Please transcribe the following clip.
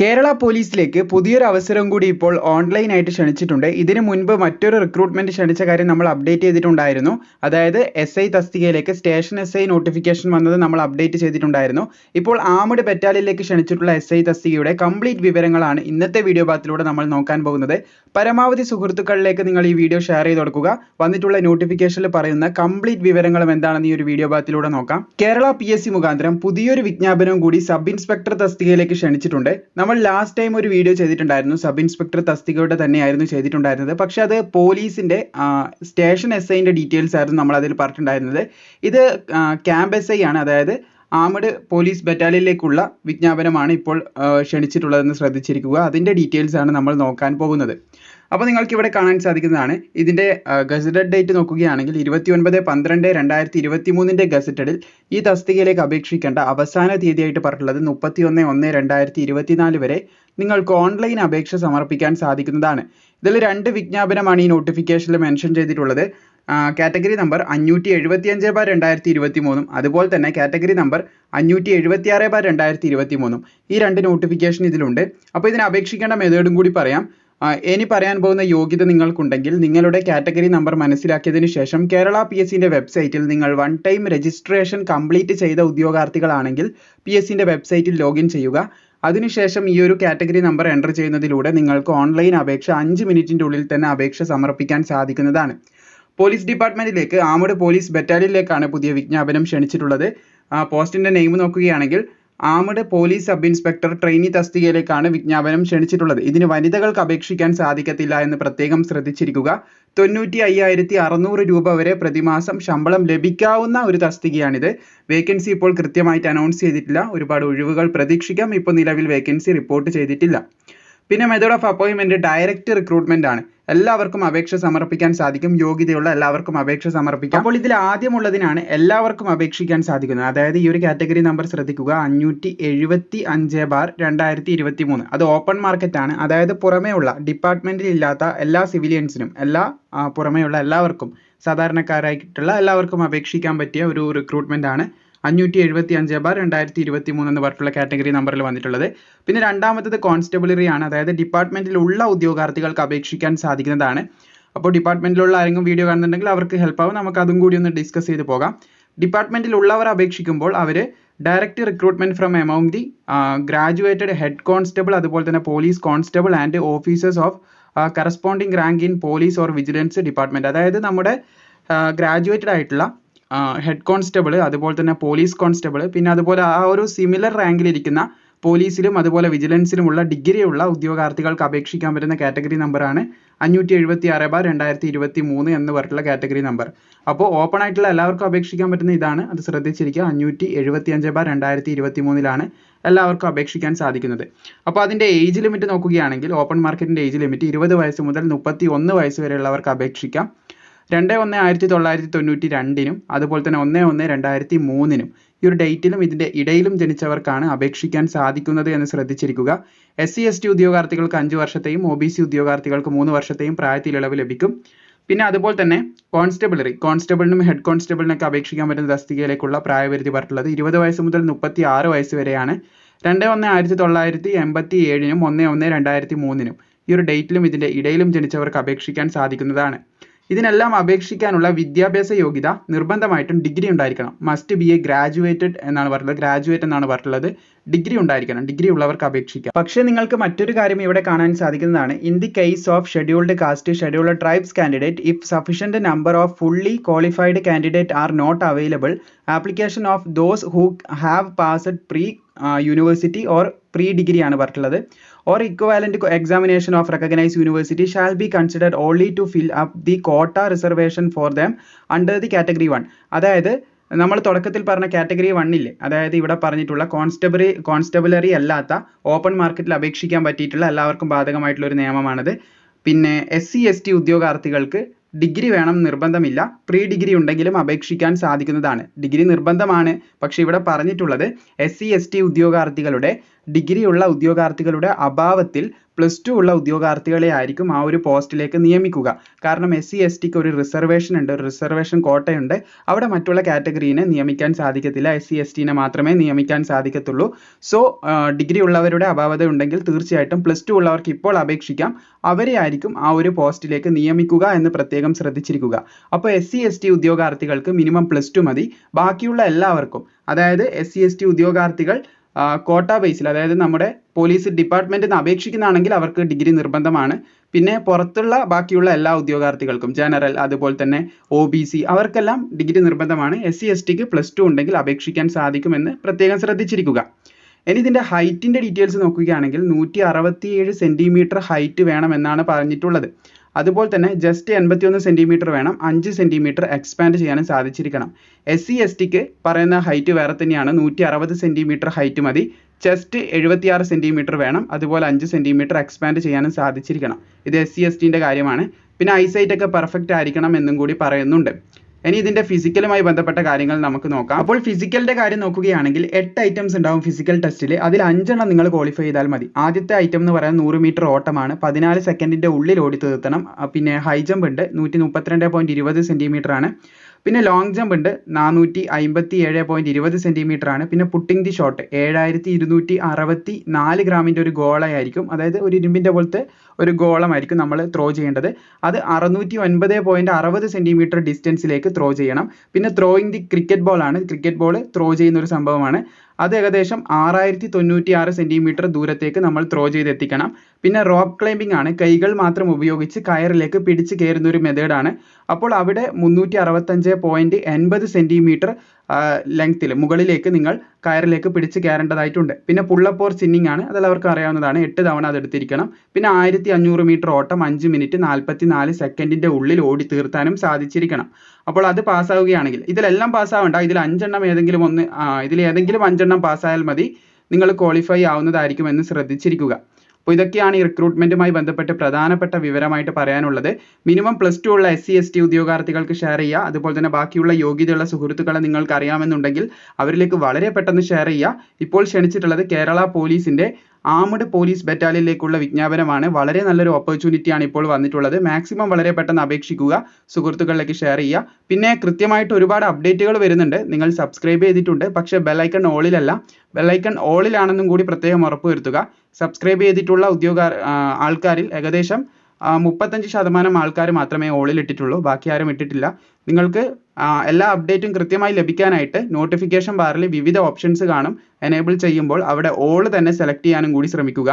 കേരള പോലീസിലേക്ക് പുതിയൊരു അവസരം കൂടി ഇപ്പോൾ ഓൺലൈനായിട്ട് ക്ഷണിച്ചിട്ടുണ്ട്. ഇതിനു മുൻപ് മറ്റൊരു റിക്രൂട്ട്മെന്റ് ക്ഷണിച്ച കാര്യം നമ്മൾ അപ്ഡേറ്റ് ചെയ്തിട്ടുണ്ടായിരുന്നു. അതായത് എസ് ഐ തസ്തികയിലേക്ക് സ്റ്റേഷൻ എസ് ഐ നോട്ടിഫിക്കേഷൻ വന്നത് നമ്മൾ അപ്ഡേറ്റ് ചെയ്തിട്ടുണ്ടായിരുന്നു. ഇപ്പോൾ ആമഡ് ബറ്റാലിയനിലേക്ക് ക്ഷണിച്ചിട്ടുള്ള എസ് ഐ തസ്തികയുടെ കംപ്ലീറ്റ് വിവരങ്ങളാണ് ഇന്നത്തെ വീഡിയോ ഭാഗത്തിലൂടെ നമ്മൾ നോക്കാൻ പോകുന്നത്. പരമാവധി സുഹൃത്തുക്കളിലേക്ക് നിങ്ങൾ ഈ വീഡിയോ ഷെയർ ചെയ്ത് കൊടുക്കുക. വന്നിട്ടുള്ള നോട്ടിഫിക്കേഷനിൽ പറയുന്ന കംപ്ലീറ്റ് വിവരങ്ങളും എന്താണെന്ന് ഈ ഒരു വീഡിയോ ഭാഗത്തിലൂടെ നോക്കാം. കേരള പി എസ് സി മുഖാന്തരം പുതിയൊരു വിജ്ഞാപനം കൂടി സബ് ഇൻസ്പെക്ടർ തസ്തികയിലേക്ക് ക്ഷണിച്ചിട്ടുണ്ട്. നമ്മൾ ലാസ്റ്റ് ടൈം ഒരു വീഡിയോ ചെയ്തിട്ടുണ്ടായിരുന്നു. സബ് ഇൻസ്പെക്ടർ തസ്തികയുടെ തന്നെയായിരുന്നു ചെയ്തിട്ടുണ്ടായിരുന്നത്. പക്ഷെ അത് പോലീസിന്റെ സ്റ്റേഷൻ എസ് ഐന്റെ ഡീറ്റെയിൽസ് ആയിരുന്നു നമ്മൾ അതിൽ പറഞ്ഞിട്ടുണ്ടായിരുന്നത്. ഇത് ക്യാമ്പ് എസ് ഐ ആണ്. അതായത് ആമഡ് പോലീസ് ബറ്റാലിയനിലേക്കുള്ള വിജ്ഞാപനമാണ് ഇപ്പോൾ ക്ഷണിച്ചിട്ടുള്ളതെന്ന് ശ്രദ്ധിച്ചിരിക്കുക. അതിന്റെ ഡീറ്റെയിൽസ് ആണ് നമ്മൾ നോക്കാൻ പോകുന്നത്. അപ്പോൾ നിങ്ങൾക്ക് ഇവിടെ കാണാൻ സാധിക്കുന്നതാണ്. ഇതിന്റെ ഗസറ്റഡ് ഡേറ്റ് നോക്കുകയാണെങ്കിൽ ഇരുപത്തി ഒൻപത് പന്ത്രണ്ട് രണ്ടായിരത്തി ഇരുപത്തി മൂന്നിന്റെ ഗസറ്റഡിൽ ഈ തസ്തികയിലേക്ക് അപേക്ഷിക്കേണ്ട അവസാന തീയതിയായിട്ട് പറഞ്ഞിട്ടുള്ളത് മുപ്പത്തി ഒന്ന് ഒന്ന് രണ്ടായിരത്തി ഇരുപത്തിനാല് വരെ നിങ്ങൾക്ക് ഓൺലൈൻ അപേക്ഷ സമർപ്പിക്കാൻ സാധിക്കുന്നതാണ്. ഇതിൽ രണ്ട് വിജ്ഞാപനമാണ് ഈ നോട്ടിഫിക്കേഷനിൽ മെൻഷൻ ചെയ്തിട്ടുള്ളത്. കാറ്റഗറി നമ്പർ അഞ്ഞൂറ്റി എഴുപത്തി അഞ്ച് ബാർ രണ്ടായിരത്തി ഇരുപത്തി മൂന്നും അതുപോലെ തന്നെ കാറ്റഗറി നമ്പർ അഞ്ഞൂറ്റി എഴുപത്തി ആറ് ബാർ രണ്ടായിരത്തി ഇരുപത്തി മൂന്നും ഈ രണ്ട് നോട്ടിഫിക്കേഷൻ ഇതിലുണ്ട്. അപ്പോൾ ഇതിന് അപേക്ഷിക്കേണ്ട മെത്തേഡും കൂടി പറയാം. ഇനി പറയാൻ പോകുന്ന യോഗ്യത നിങ്ങൾക്കുണ്ടെങ്കിൽ നിങ്ങളുടെ കാറ്റഗറി നമ്പർ മനസ്സിലാക്കിയതിന് ശേഷം കേരള പി എസ് സിന്റെ വെബ്സൈറ്റിൽ നിങ്ങൾ വൺ ടൈം രജിസ്ട്രേഷൻ കംപ്ലീറ്റ് ചെയ്ത ഉദ്യോഗാർത്ഥികളാണെങ്കിൽ പി എസ് സിന്റെ വെബ്സൈറ്റിൽ ലോഗിൻ ചെയ്യുക. അതിനുശേഷം ഈ ഒരു കാറ്റഗറി നമ്പർ എന്റർ ചെയ്യുന്നതിലൂടെ നിങ്ങൾക്ക് ഓൺലൈൻ അപേക്ഷ അഞ്ച് മിനിറ്റിന്റെ ഉള്ളിൽ തന്നെ അപേക്ഷ സമർപ്പിക്കാൻ സാധിക്കുന്നതാണ്. പോലീസ് ഡിപ്പാർട്ട്മെന്റിലേക്ക് ആമഡ് പോലീസ് ബറ്റാലിയനിലേക്കാണ് പുതിയ വിജ്ഞാപനം ക്ഷണിച്ചിട്ടുള്ളത്. ആ പോസ്റ്റിന്റെ നെയിം നോക്കുകയാണെങ്കിൽ armed police sub inspector trainee തസ്തികയിലേക്കാണ് വിജ്ഞാപനം ക്ഷണിച്ചിട്ടുള്ളത്. ഇതിന് വനിതകൾക്ക് അപേക്ഷിക്കാൻ സാധിക്കത്തില്ല എന്ന് പ്രത്യേകം ശ്രദ്ധിച്ചിരിക്കുക. തൊണ്ണൂറ്റി അയ്യായിരത്തി അറുന്നൂറ് രൂപ വരെ പ്രതിമാസം ശമ്പളം ലഭിക്കാവുന്ന ഒരു തസ്തികയാണിത്. വേക്കൻസി ഇപ്പോൾ കൃത്യമായിട്ട് അനൗൺസ് ചെയ്തിട്ടില്ല. ഒരുപാട് ഒഴിവുകൾ പ്രതീക്ഷിക്കാം. ഇപ്പോൾ നിലവിൽ വേക്കൻസി റിപ്പോർട്ട് ചെയ്തിട്ടില്ല. പിന്നെ മെത്തേഡ് ഓഫ് അപ്പോയിൻമെന്റ് ഡയറക്റ്റ് റിക്രൂട്ട്മെന്റ് ആണ്. എല്ലാവർക്കും അപേക്ഷ സമർപ്പിക്കാൻ സാധിക്കും. യോഗ്യതയുള്ള എല്ലാവർക്കും അപേക്ഷ സമർപ്പിക്കാം. അപ്പോൾ ഇതിൽ ആദ്യമുള്ളതിനാണ് എല്ലാവർക്കും അപേക്ഷിക്കാൻ സാധിക്കുന്നത്. അതായത് ഈ ഒരു കാറ്റഗറി നമ്പർ ശ്രദ്ധിക്കുക. അഞ്ഞൂറ്റി എഴുപത്തി അഞ്ച് ബാർ രണ്ടായിരത്തി ഇരുപത്തി മൂന്ന് അത് ഓപ്പൺ മാർക്കറ്റ് ആണ് അതായത് പുറമേയുള്ള ഡിപ്പാർട്ട്മെന്റിൽ ഇല്ലാത്ത എല്ലാ സിവിലിയൻസിനും എല്ലാ പുറമേയുള്ള എല്ലാവർക്കും സാധാരണക്കാരായിട്ടുള്ള എല്ലാവർക്കും അപേക്ഷിക്കാൻ പറ്റിയ ഒരു റിക്രൂട്ട്മെന്റ് ആണ്. അഞ്ഞൂറ്റി എഴുപത്തി അഞ്ച് ബാർ രണ്ടായിരത്തി ഇരുപത്തി മൂന്ന് എന്ന് പറഞ്ഞിട്ടുള്ള കാറ്റഗറി നമ്പറിൽ വന്നിട്ടുള്ളത്. പിന്നെ രണ്ടാമത്തത് കോൺസ്റ്റബിളറി ആണ്. അതായത് ഡിപ്പാർട്ട്മെന്റിലുള്ള ഉദ്യോഗാർത്ഥികൾക്ക് അപേക്ഷിക്കാൻ സാധിക്കുന്നതാണ്. അപ്പോൾ ഡിപ്പാർട്ട്മെന്റിലുള്ള ആരെങ്കിലും വീഡിയോ കാണുന്നുണ്ടെങ്കിൽ അവർക്ക് ഹെൽപ്പ് ആവും. നമുക്ക് അതും കൂടി ഒന്ന് ഡിസ്കസ് ചെയ്ത് പോകാം. ഡിപ്പാർട്ട്മെന്റിലുള്ളവർ അപേക്ഷിക്കുമ്പോൾ അവർ direct recruitment from among the graduated head constable അതുപോലെ തന്നെ police constable and officers of corresponding rank in police or vigilance department അതായത് നമ്മുടെ ഗ്രാജുവേറ്റഡ് ആയിട്ടുള്ള ഹെഡ് കോൺസ്റ്റബിൾ അതുപോലെ തന്നെ പോലീസ് കോൺസ്റ്റബിൾ പിന്നെ അതുപോലെ ആ ഒരു സിമിലർ റാങ്കിലിരിക്കുന്ന പോലീസിലും അതുപോലെ വിജിലൻസിലുമുള്ള ഡിഗ്രിയുള്ള ഉദ്യോഗാർത്ഥികൾക്ക് അപേക്ഷിക്കാൻ പറ്റുന്ന കാറ്റഗറി നമ്പറാണ് അഞ്ഞൂറ്റി എഴുപത്തി ആറ് ബാർ രണ്ടായിരത്തി ഇരുപത്തി മൂന്ന് എന്ന് പറഞ്ഞിട്ടുള്ള കാറ്റഗറി നമ്പർ അപ്പോൾ ഓപ്പൺ ആയിട്ടുള്ള എല്ലാവർക്കും അപേക്ഷിക്കാൻ പറ്റുന്ന ഇതാണ്. അത് ശ്രദ്ധിച്ചിരിക്കുക. അഞ്ഞൂറ്റി എഴുപത്തി അഞ്ച് ബാർ രണ്ടായിരത്തി ഇരുപത്തി മൂന്നിലാണ് എല്ലാവർക്കും അപേക്ഷിക്കാൻ സാധിക്കുന്നത്. അപ്പോൾ അതിന്റെ ഏജ് ലിമിറ്റ് നോക്കുകയാണെങ്കിൽ ഓപ്പൺ മാർക്കറ്റിന്റെ ഏജ് ലിമിറ്റ് ഇരുപത് വയസ്സ് മുതൽ മുപ്പത്തി ഒന്ന് വയസ്സ് വരെയുള്ളവർക്ക് അപേക്ഷിക്കാം. രണ്ട് ഒന്ന് ആയിരത്തി തൊള്ളായിരത്തി തൊണ്ണൂറ്റി രണ്ടിനും അതുപോലെ തന്നെ ഒന്ന് ഒന്ന് രണ്ടായിരത്തി മൂന്നിനും ഈ ഒരു ഡേറ്റിലും ഇതിന്റെ ഇടയിലും ജനിച്ചവർക്കാണ് അപേക്ഷിക്കാൻ സാധിക്കുന്നത് എന്ന് ശ്രദ്ധിച്ചിരിക്കുക. എസ് സി എസ് ടി ഉദ്യോഗാർത്ഥികൾക്ക് അഞ്ച് വർഷത്തെയും ഒ ബി സി ഉദ്യോഗാർത്ഥികൾക്ക് മൂന്ന് വർഷത്തെയും പ്രായത്തിൽ ഇളവ് ലഭിക്കും. പിന്നെ അതുപോലെ തന്നെ കോൺസ്റ്റബിളറി കോൺസ്റ്റബിളിനും ഹെഡ് കോൺസ്റ്റബിളിനൊക്കെ അപേക്ഷിക്കാൻ പറ്റുന്ന തസ്തികയിലേക്കുള്ള പ്രായപരിധി പറഞ്ഞിട്ടുള്ളത് ഇരുപത് വയസ്സ് മുതൽ മുപ്പത്തി ആറ് വയസ്സ് വരെയാണ്. രണ്ട് ഒന്ന് ആയിരത്തി തൊള്ളായിരത്തി എൺപത്തി ഏഴിനും ഒന്ന് ഒന്ന് രണ്ടായിരത്തി മൂന്നിനും ഈ ഒരു ഡേറ്റിലും ഇതിന്റെ ഇടയിലും ജനിച്ചവർക്ക് അപേക്ഷിക്കാൻ സാധിക്കുന്നതാണ്. ഇതിനെല്ലാം അപേക്ഷിക്കാനുള്ള വിദ്യാഭ്യാസ യോഗ്യത നിർബന്ധമായിട്ടും ഡിഗ്രി ഉണ്ടായിരിക്കണം. മസ്റ്റ് ബി എ ഗ്രാജുവേറ്റഡ് എന്നാണ് പറഞ്ഞത്. ഗ്രാജുവേറ്റ് എന്നാണ് പറഞ്ഞിട്ടുള്ളത്. ഡിഗ്രി ഉണ്ടായിരിക്കണം. ഡിഗ്രി ഉള്ളവർക്ക് അപേക്ഷിക്കാം. പക്ഷേ നിങ്ങൾക്ക് മറ്റൊരു കാര്യം ഇവിടെ കാണാൻ സാധിക്കുന്നതാണ്. In the case of scheduled caste scheduled tribes candidate if sufficient number of fully qualified candidate are not available application of those who have passed pre university or pre degree ആണ് പറഞ്ഞിട്ടുള്ളത്. Or equivalent examination of recognise university shall be considered only to fill up the quota reservation for them under the category one അതായത് നമ്മൾ തുടക്കത്തിൽ പറഞ്ഞ category വണ്ണില്ലേ അതായത് ഇവിടെ പറഞ്ഞിട്ടുള്ള കോൺസ്റ്റബിളി കോൺസ്റ്റബിളറി അല്ലാത്ത ഓപ്പൺ മാർക്കറ്റിൽ അപേക്ഷിക്കാൻ പറ്റിയിട്ടുള്ള എല്ലാവർക്കും ബാധകമായിട്ടുള്ള ഒരു നിയമമാണത്. പിന്നെ എസ് സി എസ് ടി ഉദ്യോഗാർത്ഥികൾക്ക് ഡിഗ്രി വേണം നിർബന്ധമില്ല. പ്രീ ഡിഗ്രി ഉണ്ടെങ്കിലും അപേക്ഷിക്കാൻ സാധിക്കുന്നതാണ്. ഡിഗ്രി നിർബന്ധമാണ്. പക്ഷെ ഇവിടെ പറഞ്ഞിട്ടുള്ളത് എസ് സി എസ് ടി ഉദ്യോഗാർത്ഥികളുടെ ഡിഗ്രി ഉള്ള ഉദ്യോഗാർത്ഥികളുടെ അഭാവത്തിൽ പ്ലസ് ടു ഉള്ള ഉദ്യോഗാർത്ഥികളെ ആയിരിക്കും ആ ഒരു പോസ്റ്റിലേക്ക് നിയമിക്കുക. കാരണം എസ് സി എസ് ടിക്ക് ഒരു റിസർവേഷൻ ഉണ്ട് ഒരു റിസർവേഷൻ കോട്ടയുണ്ട്. അവിടെ മറ്റുള്ള കാറ്റഗറീനെ നിയമിക്കാൻ സാധിക്കത്തില്ല. എസ് സി എസ് മാത്രമേ നിയമിക്കാൻ സാധിക്കത്തുള്ളൂ. സോ ഡിഗ്രി ഉള്ളവരുടെ അഭാവത ഉണ്ടെങ്കിൽ തീർച്ചയായിട്ടും പ്ലസ് ടു ഉള്ളവർക്ക് ഇപ്പോൾ അപേക്ഷിക്കാം. അവരെ ആയിരിക്കും ആ ഒരു പോസ്റ്റിലേക്ക് നിയമിക്കുക എന്ന് പ്രത്യേകം ശ്രദ്ധിച്ചിരിക്കുക. അപ്പോൾ എസ് സി എസ് ടി ഉദ്യോഗാർത്ഥികൾക്ക് മിനിമം പ്ലസ് ടു മതി. ബാക്കിയുള്ള എല്ലാവർക്കും അതായത് എസ് സി എസ് ടി ഉദ്യോഗാർത്ഥികൾ കോട്ട ബേസിൽ അതായത് നമ്മുടെ പോലീസ് ഡിപ്പാർട്ട്മെന്റിൽ നിന്ന് അപേക്ഷിക്കുന്നതാണെങ്കിൽ അവർക്ക് ഡിഗ്രി നിർബന്ധമാണ്. പിന്നെ പുറത്തുള്ള ബാക്കിയുള്ള എല്ലാ ഉദ്യോഗാർത്ഥികൾക്കും ജനറൽ അതുപോലെ തന്നെ ഒ ബി സി അവർക്കെല്ലാം ഡിഗ്രി നിർബന്ധമാണ്. എസ് സി എസ് ടിക്ക് പ്ലസ് ടു ഉണ്ടെങ്കിൽ അപേക്ഷിക്കാൻ സാധിക്കുമെന്ന് പ്രത്യേകം ശ്രദ്ധിച്ചിരിക്കുക. ഇനി ഇതിന്റെ ഹൈറ്റിന്റെ ഡീറ്റെയിൽസ് നോക്കുകയാണെങ്കിൽ നൂറ്റി അറുപത്തിയേഴ് സെന്റിമീറ്റർ ഹൈറ്റ് വേണമെന്നാണ് പറഞ്ഞിട്ടുള്ളത്. അതുപോലെ തന്നെ ജസ്റ്റ് എൺപത്തിയൊന്ന് സെന്റിമീറ്റർ വേണം. അഞ്ച് സെന്റിമീറ്റർ എക്സ്പാൻഡ് ചെയ്യാനും സാധിച്ചിരിക്കണം. എസ് സി എസ് ടിക്ക് പറയുന്ന ഹൈറ്റ് വേറെ തന്നെയാണ്. നൂറ്റി അറുപത് സെന്റിമീറ്റർ ഹൈറ്റ് മതി. ചെസ്റ്റ് എഴുപത്തിയാറ് സെന്റിമീറ്റർ വേണം. അതുപോലെ അഞ്ച് സെന്റിമീറ്റർ എക്സ്പാൻഡ് ചെയ്യാനും സാധിച്ചിരിക്കണം. ഇത് എസ് സി എസ് ടിന്റെ കാര്യമാണ്. പിന്നെ ഐസൈറ്റ് ഒക്കെ പെർഫെക്റ്റ് ആയിരിക്കണം എന്നും കൂടി പറയുന്നുണ്ട്. ഇനി ഇതിന്റെ ഫിസിക്കലുമായി ബന്ധപ്പെട്ട കാര്യങ്ങൾ നമുക്ക് നോക്കാം. അപ്പോൾ ഫിസിക്കലിന്റെ കാര്യം നോക്കുകയാണെങ്കിൽ എട്ട് ഐറ്റംസ് ഉണ്ടാവും ഫിസിക്കൽ ടെസ്റ്റിൽ അതിൽ അഞ്ചെണ്ണം നിങ്ങൾ ക്വാളിഫൈ ചെയ്താൽ മതി. ആദ്യത്തെ ഐറ്റം എന്ന് പറയുന്നത് നൂറ് മീറ്റർ ഓട്ടമാണ്. പതിനാല് സെക്കൻഡിന്റെ ഉള്ളിൽ ഓടി തീർത്തണം പിന്നെ ഹൈ ജമ്പ് ഉണ്ട്. നൂറ്റി മുപ്പത്തിരണ്ട് പോയിന്റ് ഇരുപത് സെന്റിമീറ്റർ ആണ്. പിന്നെ ലോങ് ജമ്പ് ഉണ്ട്. നാനൂറ്റി അമ്പത്തി ഏഴ് പോയിന്റ് ഇരുപത് സെന്റിമീറ്റർ ആണ്. പിന്നെ പുട്ടിംഗ് ദി ഷോട്ട് ഏഴായിരത്തി ഇരുന്നൂറ്റി അറുപത്തി നാല് ഗ്രാമിന്റെ ഒരു ഗോളയായിരിക്കും. അതായത് ഒരു ഇരുമ്പിന്റെ പോലത്തെ ഒരു ഗോളമായിരിക്കും നമ്മൾ ത്രോ ചെയ്യേണ്ടത്. അത് അറുന്നൂറ്റി ഒൻപത് പോയിന്റ് അറുപത് സെന്റിമീറ്റർ ഡിസ്റ്റൻസിലേക്ക് ത്രോ ചെയ്യണം. പിന്നെ ത്രോയിങ് ദി ക്രിക്കറ്റ് ബോൾ ആണ്. ക്രിക്കറ്റ് ബോൾ ത്രോ ചെയ്യുന്ന ഒരു സംഭവമാണ്. അത് ഏകദേശം ആറായിരത്തി തൊണ്ണൂറ്റി ആറ് സെന്റിമീറ്റർ ദൂരത്തേക്ക് നമ്മൾ ത്രോ ചെയ്ത് എത്തിക്കണം പിന്നെ റോപ്പ് ക്ലൈമ്പിംഗ് ആണ്. കൈകൾ മാത്രം ഉപയോഗിച്ച് കയറിലേക്ക് പിടിച്ച് കയറുന്ന ഒരു മെത്തേഡാണ് അപ്പോൾ അവിടെ മുന്നൂറ്റി അറുപത്തഞ്ച് പോയിന്റ് എൺപത് സെന്റിമീറ്റർ ലെങ്ത്തിൽ മുകളിലേക്ക് നിങ്ങൾ കയറിലേക്ക് പിടിച്ച് കയറേണ്ടതായിട്ടുണ്ട്. പിന്നെ പുള്ളപ്പ് ഓർ ആണ്. അവർക്ക് അറിയാവുന്നതാണ്. എട്ട് തവണ അത് എടുത്തിരിക്കണം. പിന്നെ ആയിരത്തി അഞ്ഞൂറ് മീറ്റർ ഓട്ടം അഞ്ച് മിനിറ്റ് നാൽപ്പത്തി നാല് സെക്കൻഡിന്റെ ഉള്ളിൽ ഓടി തീർത്താനും സാധിച്ചിരിക്കണം. അപ്പോൾ അത് പാസ്സാവുകയാണെങ്കിൽ ഇതിലെല്ലാം പാസ്സാവണ്ട ഇതിൽ അഞ്ചെണ്ണം ഏതെങ്കിലും ഒന്ന് ഇതിൽ ഏതെങ്കിലും അഞ്ചെണ്ണം പാസ്സായാൽ മതി. നിങ്ങൾ ക്വാളിഫൈ ആവുന്നതായിരിക്കും എന്ന് ശ്രദ്ധിച്ചിരിക്കുക. അപ്പോൾ ഇതൊക്കെയാണ് ഈ റിക്രൂട്ട്മെന്റുമായി ബന്ധപ്പെട്ട് പ്രധാനപ്പെട്ട വിവരമായിട്ട് പറയാനുള്ളത്. മിനിമം പ്ലസ് ടു ഉള്ള എസ് സി എസ് ടി ഉദ്യോഗാർത്ഥികൾക്ക് ഷെയർ ചെയ്യുക. അതുപോലെ തന്നെ ബാക്കിയുള്ള യോഗ്യതയുള്ള സുഹൃത്തുക്കളെ നിങ്ങൾക്ക് അറിയാമെന്നുണ്ടെങ്കിൽ അവരിലേക്ക് വളരെ പെട്ടെന്ന് ഷെയർ ചെയ്യുക. ഇപ്പോൾ ക്ഷണിച്ചിട്ടുള്ളത് കേരള പോലീസിന്റെ ആമഡ് പോലീസ് ബറ്റാലിയനിലേക്കുള്ള വിജ്ഞാപനമാണ്. വളരെ നല്ലൊരു ഓപ്പർച്യൂണിറ്റിയാണ് ഇപ്പോൾ വന്നിട്ടുള്ളത്. മാക്സിമം വളരെ പെട്ടെന്ന് അപേക്ഷിക്കുക സുഹൃത്തുക്കളിലേക്ക് ഷെയർ ചെയ്യുക. പിന്നെ കൃത്യമായിട്ട് ഒരുപാട് അപ്ഡേറ്റുകൾ വരുന്നുണ്ട്. നിങ്ങൾ സബ്സ്ക്രൈബ് ചെയ്തിട്ടുണ്ട്. പക്ഷേ ബെല്ലൈക്കൺ ഓളിലല്ല ബെല്ലൈക്കൺ ഓളിലാണെന്നും കൂടി പ്രത്യേകം ഉറപ്പുവരുത്തുക. സബ്സ്ക്രൈബ് ചെയ്തിട്ടുള്ള ഉദ്യോഗ ആൾക്കാരിൽ ഏകദേശം മുപ്പത്തഞ്ച് ശതമാനം ആൾക്കാർ മാത്രമേ ഓളിൽ ഇട്ടിട്ടുള്ളൂ. ബാക്കി ആരും ഇട്ടിട്ടില്ല. നിങ്ങൾക്ക് എല്ലാ അപ്ഡേറ്റും കൃത്യമായി ലഭിക്കാനായിട്ട് നോട്ടിഫിക്കേഷൻ ബാറിൽ വിവിധ ഓപ്ഷൻസ് കാണും. എനേബിൾ ചെയ്യുമ്പോൾ അവിടെ ഓൾ തന്നെ സെലക്ട് ചെയ്യാനും കൂടി ശ്രമിക്കുക.